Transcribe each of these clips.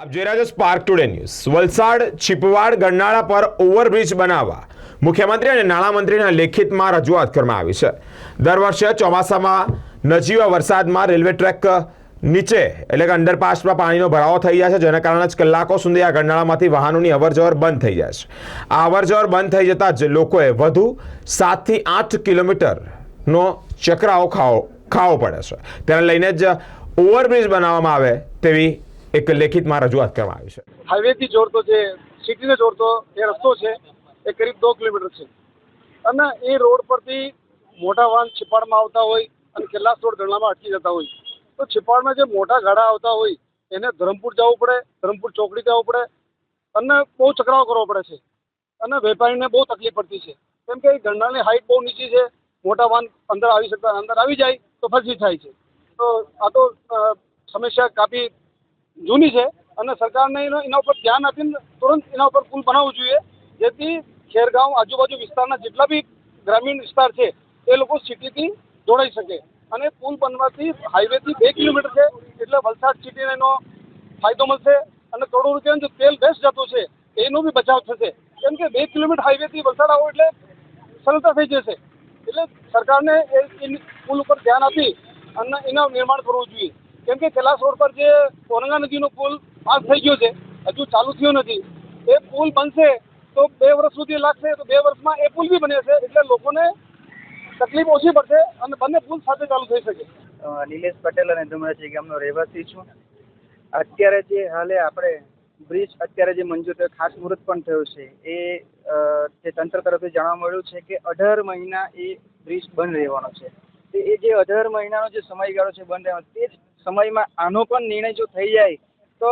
આપ જોઈ રહ્યા છો Spark Today News Valsad, Chhipwad, ગરનાળા પર ઓવરબ્રિજ બનાવવા મુખ્યમંત્રી અને નાણામંત્રીના લેખિતમાં રજૂઆત કરવામાં આવી છે. દર વર્ષે ચોમાસામાં નજીવા વરસાદમાં રેલવે ટ્રેક નીચે એટલે કે અંડરપાસમાં પાણીનો ભરાવો થઈ જાય છે, જેના કારણે જ કલાકો સુધી આ ગરનાળામાંથી વાહનોની અવરજવર બંધ થઈ જાય છે. આ અવરજવર બંધ થઈ જતાં જ લોકોએ વધુ સાતથી આઠ કિલોમીટરનો ચકરાઓ ખાવો ખાવો પડે છે. તેને લઈને જ ઓવરબ્રિજ બનાવવામાં આવે તેવી એક લેખિતમાં રજૂઆત કરવામાં આવી છે. હાઈવેથી જોડતો જે સિટીને જોડતો એ રસ્તો છે, એ કરીબ દો કિલોમીટર છે. અને એ રોડ પરથી મોટા વાહન છિપાડમાં આવતા હોય અને કેટલાક રોડ ગરણામાં અટકી જતા હોય. તો છિપાડમાં જે મોટા ગાડા આવતા હોય, એને ધરમપુર જવું પડે, ધરમપુર ચોકડી જવું પડે અને બહુ ચકરાવ કરવો પડે છે. અને વેપારીને બહુ તકલીફ પડતી છે. કેમ કે ગંડાની હાઈટ બહુ નીચી છે, મોટા વાહન અંદર આવી શકતા, અંદર આવી જાય તો ફસી થાય છે. તો આ તો સમસ્યા કાફી જૂની છે અને સરકારને એનો ઉપર ધ્યાન આપીને તુરંત એના ઉપર પુલ બનાવવું જોઈએ. જેથી ખેરગાંવ આજુબાજુ વિસ્તારના જેટલા બી ગ્રામીણ વિસ્તાર છે, એ લોકો સિટીથી જોડાઈ શકે. અને પુલ બનવાથી હાઈવેથી બે કિલોમીટર છે, એટલે વલસાડ સિટીને એનો ફાયદો મળશે અને કરોડો રૂપિયાનું જે તેલ બેસ્ટ જતું છે, એનો બી બચાવ થશે. કેમ કે બે કિલોમીટર હાઈવેથી વલસાડ આવો એટલે સરળતા થઈ જશે. એટલે સરકારને એ પુલ ઉપર ધ્યાન આપી અને એનું નિર્માણ કરવું જોઈએ. કેમ કે કૈલાસ રોડ પર જે કોરંગા નદીનો પુલ પાસ થઈ ગયો છે, હજુ ચાલુ થયો નથી. એ પુલ બનશે તો બે વર્ષ સુધી લાગશે, તો બે વર્ષમાં એ પુલ બી બને છે, એટલે લોકોને તકલીફ ઓછી પડશે અને બંને પુલ સાથે ચાલુ થઈ શકે. નિલેશ પટેલ અને ધુમરાજી ગામનો રહેવાસી છું. અત્યારે જે હાલે આપણે બ્રિજ, અત્યારે જે મંજૂર થયો, ખાસ મુહૂર્ત પણ થયું છે, એ જે તંત્ર તરફથી જાણવા મળ્યું છે કે અઢાર મહિના એ બ્રિજ બંધ રહેવાનો છે. એ જે અઢાર મહિનાનો જે સમયગાળો છે બંધ રહેવાનો, તે જ સમયમાં આનો પણ નિર્ણય જો થઈ જાય, તો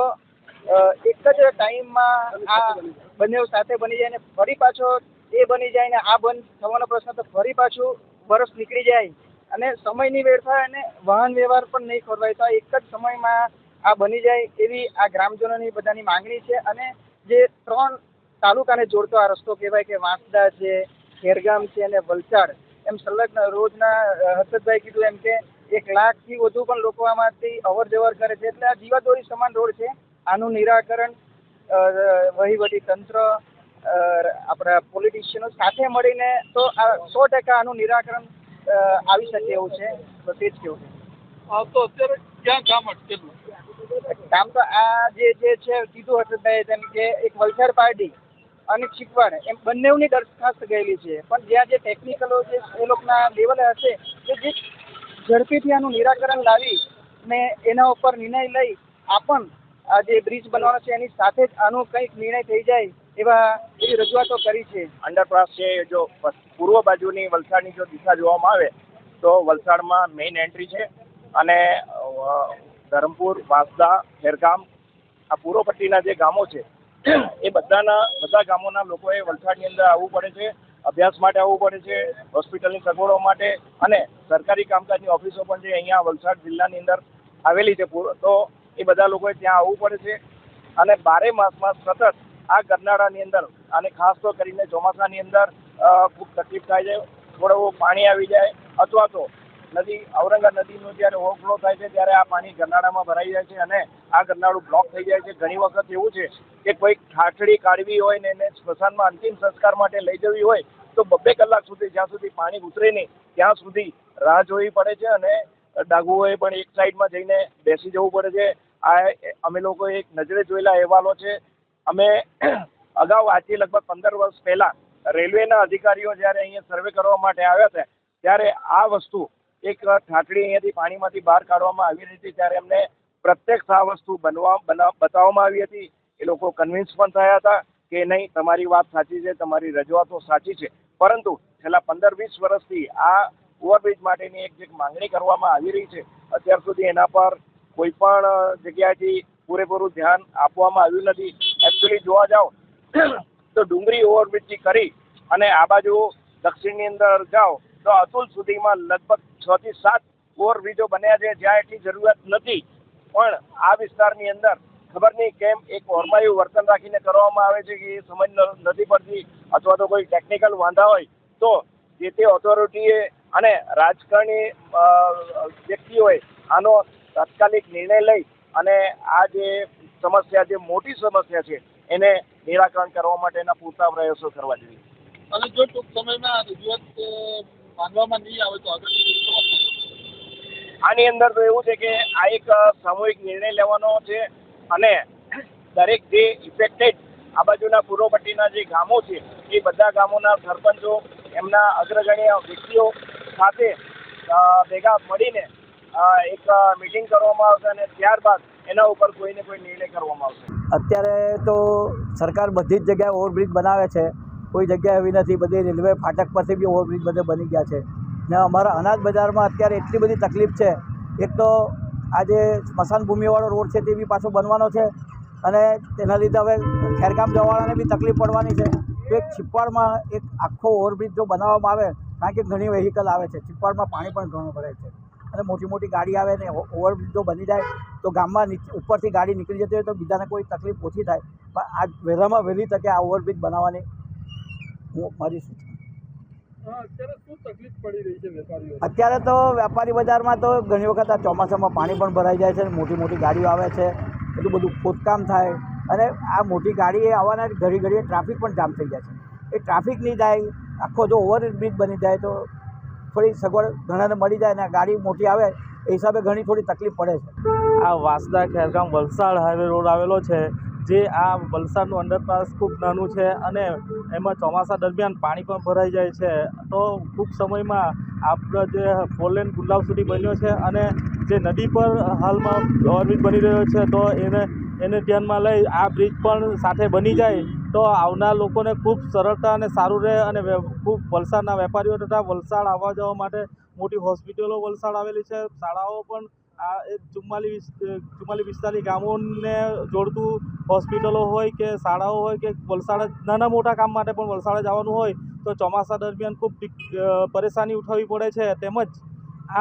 એક જ ટાઈમમાં આ બંને સાથે બની જાય ને ફરી પાછો એ બની જાય ને આ બંધ થવાનો પ્રશ્ન તો ફરી પાછું વરસ નીકળી જાય અને સમયની વેડફાય અને વાહન વ્યવહાર પણ નહીં ખોરવાય. તો એક જ સમયમાં આ બની જાય એવી આ ગ્રામજનોની બધાની માંગણી છે અને જે ત્રણ તાલુકાને જોડતો આ રસ્તો કહેવાય કે વાંસદા છે, ખેરગામ છે અને વલસાડ. એમ સંલગ્ન રોજના હર્ષદભાઈ કીધું એમ કે એક લાખથી વધુ પણ લોકો આમાંથી અવર જવર કરે છે. એટલે આ જીવાદોરી સમાન રોડ છે. આનું નિરાકરણ વહીવટી તંત્ર આપણા પોલિટિશિયનો સાથે મળીને તો આ સો ટકા આનું નિરાકરણ આવી શકે એવું છે. તો તે જ કેવું છે. તો અત્યારે ક્યાં કામ અટકેલું? કામ તો આ જે જે છે કીધું હર્ષદભાઈ તેમ કે એક વલસાડ પાર્ટી અને શીખવાડે. એમ બંનેની દરખાસ્ત ગયેલી છે. પણ જ્યાં જે ટેકનિકલો જે એ લોકોના લેવલે હશે કે જે ઝડપીથી આનું નિરાકરણ લાવી ને એના ઉપર નિર્ણય લઈ આ પણ આ જે બ્રિજ બનવાનો છે એની સાથે જ આનો કંઈક નિર્ણય થઈ જાય એવા એવી રજૂઆતો કરી છે. અંડરપાસ છે જો પૂર્વ બાજુની વલસાડની જો દિશા જોવામાં આવે, તો વલસાડમાં મેઇન એન્ટ્રી છે અને ધરમપુર, વાંસદા, ખેરગામ, આ પૂર્વ પટ્ટીના જે ગામો છે, એ બધાના, બધા ગામોના લોકોએ વલસાડની અંદર આવવું પડે છે. અભ્યાસ માટે આવવું પડે છે, હોસ્પિટલની સગવડો માટે અને સરકારી કામકાજની ઓફિસો પણ જે અહીંયા વલસાડ જિલ્લાની અંદર આવેલી છે તો એ બધા લોકોએ ત્યાં આવવું પડે છે. અને બારે માસમાં સતત આ ગરનાળાની અંદર અને ખાસ તો કરીને ચોમાસાની અંદર ખૂબ તકલીફ થાય છે. થોડું પાણી આવી જાય અથવા તો નદી, ઔરંગા નદીનું જ્યારે ઓવરફ્લો થાય છે, ત્યારે આ પાણી ગરનાળામાં ભરાઈ જાય છે અને આ ગરનાળું બ્લોક થઈ જાય છે. ઘણી વખત એવું છે કે કોઈ ઠાઠડી કાઢવી હોય ને એને સ્મશાનમાં અંતિમ સંસ્કાર માટે લઈ જવી હોય, તો બબ્બે કલાક સુધી જ્યાં સુધી પાણી ઉતરે નહીં, ત્યાં સુધી રાહ જોવી પડે છે અને ડાગુઓએ પણ એક સાઈડમાં જઈને બેસી જવું પડે છે. આ અમે લોકો એક નજરે જોયેલા અહેવાલો છે. અમે અગાઉ આજથી લગભગ પંદર વર્ષ પહેલા રેલવેના અધિકારીઓ જ્યારે અહીંયા સર્વે કરવા માટે આવ્યા હતા, ત્યારે આ વસ્તુ એક ઠાઠડી અહીંયાથી પાણીમાંથી બહાર કાઢવામાં આવી રહી હતી ત્યારે એમને પ્રત્યક્ષ આ વસ્તુ બનવા બના બતાવવામાં આવી હતી. એ લોકો કન્વિન્સ પણ થયા હતા કે નહીં, તમારી વાત સાચી છે, તમારી રજૂઆતો સાચી છે. પરંતુ છેલ્લા પંદર વીસ વર્ષથી આ ઓવરબ્રિજ માટેની એક જે માંગણી કરવામાં આવી રહી છે, અત્યાર સુધી એના પર કોઈ પણ જગ્યાએથી પૂરેપૂરું ધ્યાન આપવામાં આવ્યું નથી. એકચ્યુઅલી જોવા જાઓ તો ડુંગરી ઓવરબ્રિજથી કરી અને આ બાજુ દક્ષિણની અંદર જાઓ અતુલ સુધીમાં લગભગ છ થી સાત ઓવરબ્રિજો બન્યા છે, જ્યાં એટલી જરૂરિયાત નથી. પણ આ વિસ્તારની અંદર ખબર નહીં કેમ એક ઓરમાયું વર્તન રાખીને કરવામાં આવે છે કે એ સમજ નથી પડતી અથવા તો કોઈ ટેકનિકલ વાંધા હોય, તો જે તે ઓથોરિટીએ અને રાજકારણી વ્યક્તિઓએ આનો તાત્કાલિક નિર્ણય લઈ અને આ જે સમસ્યા, જે મોટી સમસ્યા છે, એને નિરાકરણ કરવા માટેના પૂરતા પ્રયાસો કરવા જોઈએ. અને જો ટૂંક સમયમાં રજૂઆત માનવામાં નહીં આવે તો આગળ આની અંદર તો એવું છે કે આ એક સામૂહિક નિર્ણય લેવાનો છે અને દરેક જે ઇફેક્ટેડ આ બાજુના પૂર્વપટ્ટીના જે ગામો છે એ બધા ગામોના સરપંચો એમના અગ્રગણ્ય વ્યક્તિઓ સાથે ભેગા મળીને એક મિટિંગ કરવામાં આવશે અને ત્યારબાદ એના ઉપર કોઈને કોઈ નિર્ણય કરવામાં આવશે. અત્યારે તો સરકાર બધી જ જગ્યાએ ઓવરબ્રિજ બનાવે છે. કોઈ જગ્યા એવી નથી. બધી રેલવે ફાટક પરથી બી ઓવરબ્રિજ બધે બની ગયા છે. ને અમારા અનાજ બજારમાં અત્યારે એટલી બધી તકલીફ છે. એક તો આ જે સ્મશાન ભૂમિવાળો રોડ છે તે બી પાછો બનવાનો છે અને તેના લીધે હવે ખેરગામ જવાવાળાને બી તકલીફ પડવાની છે. તો એક છીપવાડમાં એક આખો ઓવરબ્રિજ જો બનાવવામાં આવે, કારણ કે ઘણી વેહિકલ આવે છે. છીપવાડમાં પાણી પણ ઘણું ભરાય છે. અને મોટી મોટી ગાડી આવે ને ઓવરબ્રિજ જો બની જાય, તો ગામમાં નીચે, ઉપરથી ગાડી નીકળી જતી હોય તો બીજાને કોઈ તકલીફ ઓછી થાય. પણ આ વહેલામાં વહેલી તકે આ ઓવરબ્રિજ બનાવવાની મારી સૂચના અત્યારે તકલીફ પડી છે અત્યારે તો વેપારી બજારમાં તો ઘણી વખત આ ચોમાસામાં પાણી પણ ભરાઈ જાય છે મોટી મોટી ગાડીઓ આવે છે એટલું બધું ખોદકામ થાય અને આ મોટી ગાડી આવવાના ઘડી ઘડીએ ટ્રાફિક પણ જામ થઈ જાય છે. એ ટ્રાફિક નહીં જાય આખો જો ઓવરબ્રિજ બની જાય તો થોડી સગવડ ઘણાને મળી જાય અને આ ગાડી મોટી આવે એ હિસાબે ઘણી થોડી તકલીફ પડે છે. આ વાસદા ખેરગામ વલસાડ હાઈવે રોડ આવેલો છે જે આ વલસાડનું અંડરપાસ ખૂબ નાનું છે અને એમાં ચોમાસા દરમિયાન પાણી પણ ભરાઈ જાય છે. તો ટૂંક સમયમાં આપણો જે ફોરલેન ગુલાબ સુધી બન્યો છે અને જે નદી પર હાલમાં ઓવરબ્રિજ બની રહ્યો છે, તો એને એને ધ્યાનમાં લઈ આ બ્રિજ પણ સાથે બની જાય. તો આવનાર લોકોને ખૂબ સરળતા અને સારું રહે અને ખૂબ વલસાડના વેપારીઓ તથા વલસાડ આવવા જવા માટે મોટી હોસ્પિટલો વલસાડ આવેલી છે, શાળાઓ પણ આ ચુમ્માલીસ ચુમ્માલીસ પિસ્તાલીસ ગામોને જોડતું હોસ્પિટલો હોય કે શાળાઓ હોય કે વલસાડ નાના મોટા કામ માટે પણ વલસાડ જવાનું હોય, તો ચોમાસા દરમિયાન ખૂબ પરેશાની ઉઠાવવી પડે છે. તેમજ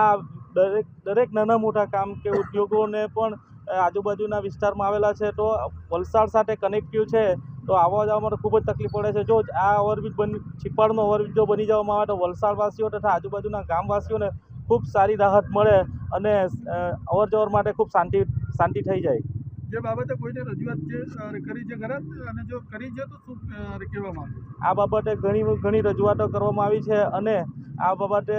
આ દરેક દરેક નાના મોટા કામ કે ઉદ્યોગોને પણ આજુબાજુના વિસ્તારમાં આવેલા છે, તો વલસાડ સાથે કનેક્ટિવ છે, તો આવવા જવા માટે ખૂબ જ તકલીફ પડે છે. જો આ ઓવરબ્રિજ બની, છીપાડનો ઓવરબ્રિજ જો બની જવામાં આવે તો વલસાડવાસીઓ તથા આજુબાજુના ગામવાસીઓને ખૂબ સારી રાહત મળે અને અવર જવર માટે ખૂબ શાંતિ શાંતિ થઈ જાય. જે બાબતે કોઈને રજૂઆત છે કરી છે ખરા? અને જો કરી છે તો શું કહેવામાં આવે આ બાબતે ઘણી ઘણી રજૂઆતો કરવામાં આવી છે અને આ બાબતે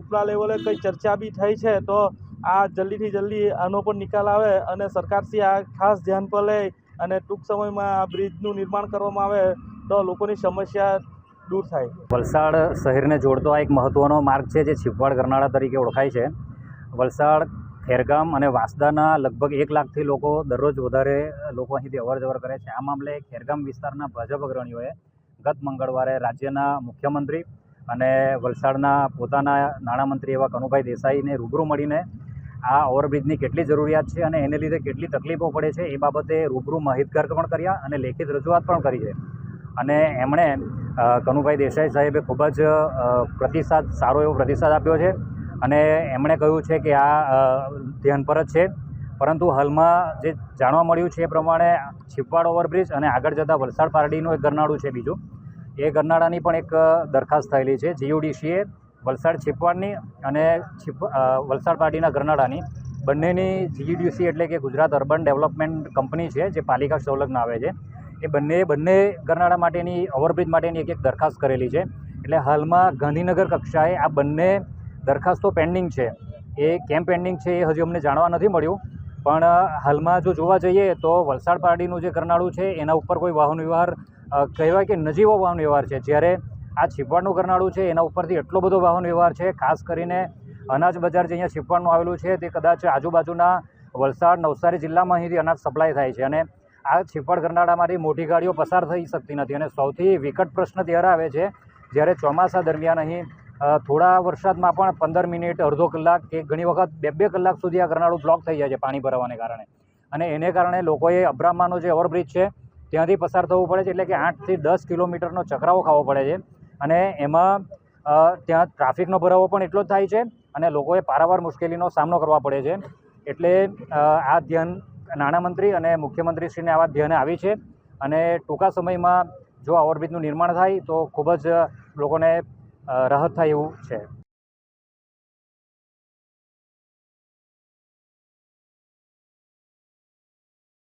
ઉપલા લેવલે કંઈ ચર્ચા બી થઈ છે તો આ જલ્દીથી જલ્દી આનો પણ નિકાલ આવે અને સરકારશ્રી આ ખાસ ધ્યાન પર લે અને ટૂંક સમયમાં આ બ્રિજનું નિર્માણ કરવામાં આવે તો લોકોની સમસ્યા દૂર થાય. વલસાડ શહેરને જોડતો આ એક મહત્ત્વનો માર્ગ છે જે છીપવાડ ગરનાળા તરીકે ઓળખાય છે. વલસાડ, ખેરગામ અને વાંસદાના લગભગ એક લાખથી લોકો દરરોજ વધારે લોકો અહીંથી અવર જવર કરે છે. આ મામલે ખેરગામ વિસ્તારના ભાજપ અગ્રણીઓએ ગત મંગળવારે રાજ્યના મુખ્યમંત્રી અને વલસાડના પોતાના નાણામંત્રી એવા કનુભાઈ દેસાઈને રૂબરૂ મળીને આ ઓવરબ્રિજની કેટલી જરૂરિયાત છે અને એને લીધે કેટલી તકલીફો પડે છે એ બાબતે રૂબરૂ માહિતગાર પણ કર્યા અને લેખિત રજૂઆત પણ કરી છે. અને એમણે કનુભાઈ દેસાઈ સાહેબે ખૂબ જ પ્રતિસાદ, સારો એવો પ્રતિસાદ આપ્યો છે. અને એમણે કહ્યું છે કે આ ધ્યાન પર જ છે. પરંતુ હાલમાં જે જાણવા મળ્યું છે એ પ્રમાણે છીપવાડ ઓવરબ્રિજ અને આગળ જતાં વલસાડ પારડીનું એક ગરનાળું છે બીજું. એ ગરનાળાની પણ એક દરખાસ્ત થયેલી છે. જીયુડીસીએ વલસાડ છીપવાડની અને છીપ વલસાડ પારડીના ગરનાળાની. બંનેની જીયુડીસી એટલે કે ગુજરાત અર્બન ડેવલપમેન્ટ કંપની છે, જે પાલિકા સંલગ્ન આવે છે. એ બંને બંને ગરનાળા માટેની, ઓવરબ્રિજ માટેની એક એક દરખાસ્ત કરેલી છે. એટલે હાલમાં ગાંધીનગર કક્ષાએ આ બંને દરખાસ્તો પેન્ડિંગ છે. એ કેમ પેન્ડિંગ છે એ હજી અમને જાણવા નથી મળ્યું. પણ હાલમાં જો જોવા જઈએ તો વલસાડ પારડીનું જે કરનાળું છે, એના ઉપર કોઈ વાહન વ્યવહાર કહેવાય કે નજીવો વાહન વ્યવહાર છે. જ્યારે આ છીપવાડનું કરનાળું છે, એના ઉપરથી એટલો બધો વાહન વ્યવહાર છે, ખાસ કરીને અનાજ બજાર જે અહીંયા છીપવાડનું આવેલું છે, તે કદાચ આજુબાજુના વલસાડ નવસારી જિલ્લામાં અહીંથી અનાજ સપ્લાય થાય છે. અને આ છીપવાડ ગરનાળામાંથી મોટી ગાડીઓ પસાર થઈ શકતી નથી અને સૌથી વિકટ પ્રશ્ન ત્યારે આવે છે જ્યારે ચોમાસા દરમિયાન અહીં થોડા વરસાદમાં પણ પંદર મિનિટ, અડધો કલાક કે ઘણી વખત બે બે કલાક સુધી આ ગરનાળું બ્લોક થઈ જાય છે પાણી ભરાવાને કારણે. અને એને કારણે લોકોએ અબ્રામાનો જે ઓવરબ્રિજ છે, ત્યાંથી પસાર થવું પડે છે એટલે કે આઠથી દસ કિલોમીટરનો ચકરાવો ખાવો પડે છે. અને એમાં ત્યાં ટ્રાફિકનો ભરાવો પણ એટલો જ થાય છે અને લોકોએ પારાવાર મુશ્કેલીનો સામનો કરવા પડે છે. એટલે આ ધ્યાન નાણામંત્રી અને મુખ્યમંત્રીશ્રીને આ વાત ધ્યાને આવી છે. અને ટૂંકા સમયમાં જો ઓવરબ્રિજનું નિર્માણ થાય તો ખૂબ જ લોકોને રાહત થાય એવું છે.